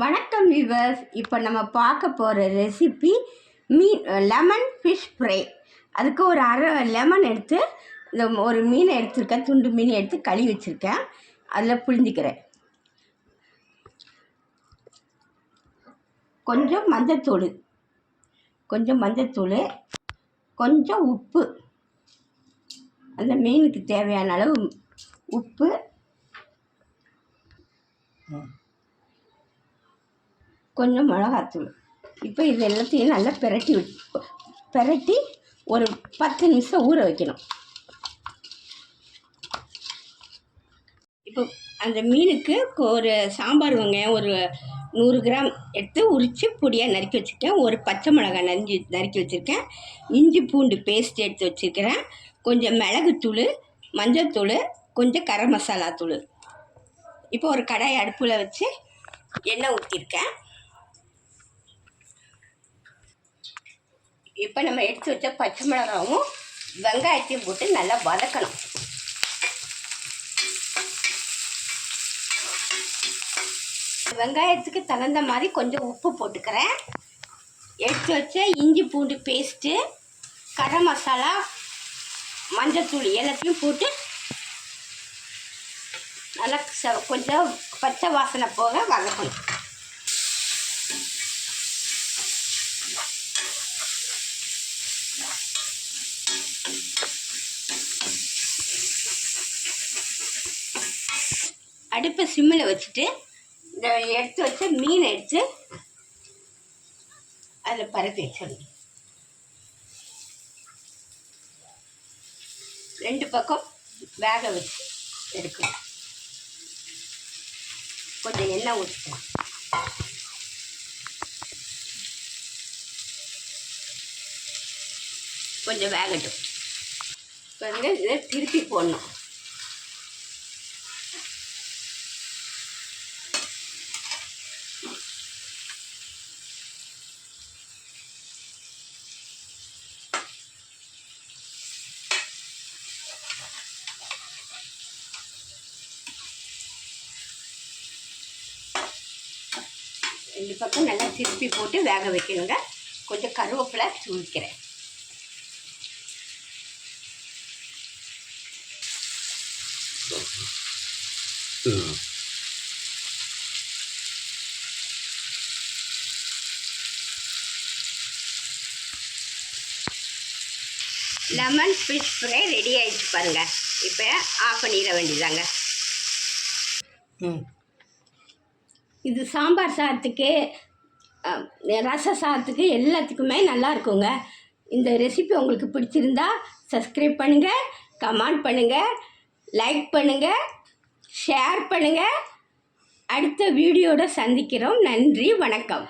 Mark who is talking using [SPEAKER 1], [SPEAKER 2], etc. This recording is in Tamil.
[SPEAKER 1] வணக்கம் விவர்ஸ் இப்போ நம்ம பார்க்க போகிற ரெசிபி மீன் லெமன் ஃபிஷ் ஃப்ரை அதுக்கு ஒரு அரை லெமன் எடுத்து இந்த ஒரு மீனை எடுத்திருக்கேன். துண்டு மீன் எடுத்து கழுவி வச்சுருக்கேன். அதில் புழிஞ்சிக்கிறேன். கொஞ்சம் மஞ்சத்தூள். கொஞ்சம் மஞ்சத்தூள். கொஞ்சம் உப்பு. அந்த மீனுக்கு தேவையான அளவு உப்பு. கொஞ்சம் மிளகாத்தூள் இப்போ இது எல்லாத்தையும் நல்லா பிரட்டி விட் பிரட்டி ஒரு பத்து நிமிஷம் ஊற வைக்கணும். இப்போ அந்த மீனுக்கு ஒரு சாம்பார் வெங்காயம் ஒரு நூறு கிராம் எடுத்து உரித்து பொடியாக நறுக்கி வச்சுருக்கேன் ஒரு பச்சை மிளகாய் நறுக்கி நறுக்கி வச்சுருக்கேன். இஞ்சி பூண்டு பேஸ்ட் எடுத்து வச்சுருக்கிறேன். கொஞ்சம் மிளகுத்தூள் மஞ்சத்தூள் கொஞ்சம் கரம் மசாலா தூள். இப்போ ஒரு கடாய் அடுப்பில் வச்சு எண்ணெய் ஊற்றிருக்கேன் இப்போ நம்ம எடுத்து வச்ச பச்சை மிளகாவும் வெங்காயத்தையும் போட்டு நல்லா வதக்கணும். வெங்காயத்துக்கு தகுந்த மாதிரி கொஞ்சம் உப்பு போட்டுக்கிறேன். எடுத்து வச்ச இஞ்சி பூண்டு பேஸ்ட்டு கரம் மசாலா மஞ்சத்தூள் எல்லாத்தையும் போட்டு நல்லா ச- கொஞ்சம் பச்சை வாசனை போக வதக்கணும். அடுப்பை சிம்மில் வச்சுட்டு இந்த எடுத்து வச்ச மீனை எடுத்து அதில் பரப்பி வச்சிடணும். ரெண்டு பக்கம் வேக வச்சு எடுக்கணும். கொஞ்சம் எண்ணெய் ஊற்றிக்கலாம் கொஞ்சம் வேகட்டும். இப்போ வந்து இதை திருப்பி போடணும். ரெண்டு பக்கம் நல்லா திருப்பி போட்டு வேக வைக்கணுங்க. கொஞ்சம் கருவேப்பிலை தூவிக்கிறேன். லெமன் ஃபிஷ் ஃப்ரை ரெடி ஆயிடுச்சு பாருங்க. இப்போ ஆஃப் பண்ணிட வேண்டியதாங்க
[SPEAKER 2] ம்.
[SPEAKER 1] இது சாம்பார் சாதத்துக்கு ரச சாதத்துக்கு எல்லாத்துக்குமே நல்லா இருக்குங்க. இந்த ரெசிபி உங்களுக்கு பிடிச்சிருந்தா சப்ஸ்கிரைப் பண்ணுங்கள் கமெண்ட் பண்ணுங்கள் லைக் பண்ணுங்கள் ஷேர் பண்ணுங்கள் அடுத்த வீடியோட சந்திக்கிறோம். நன்றி வணக்கம்.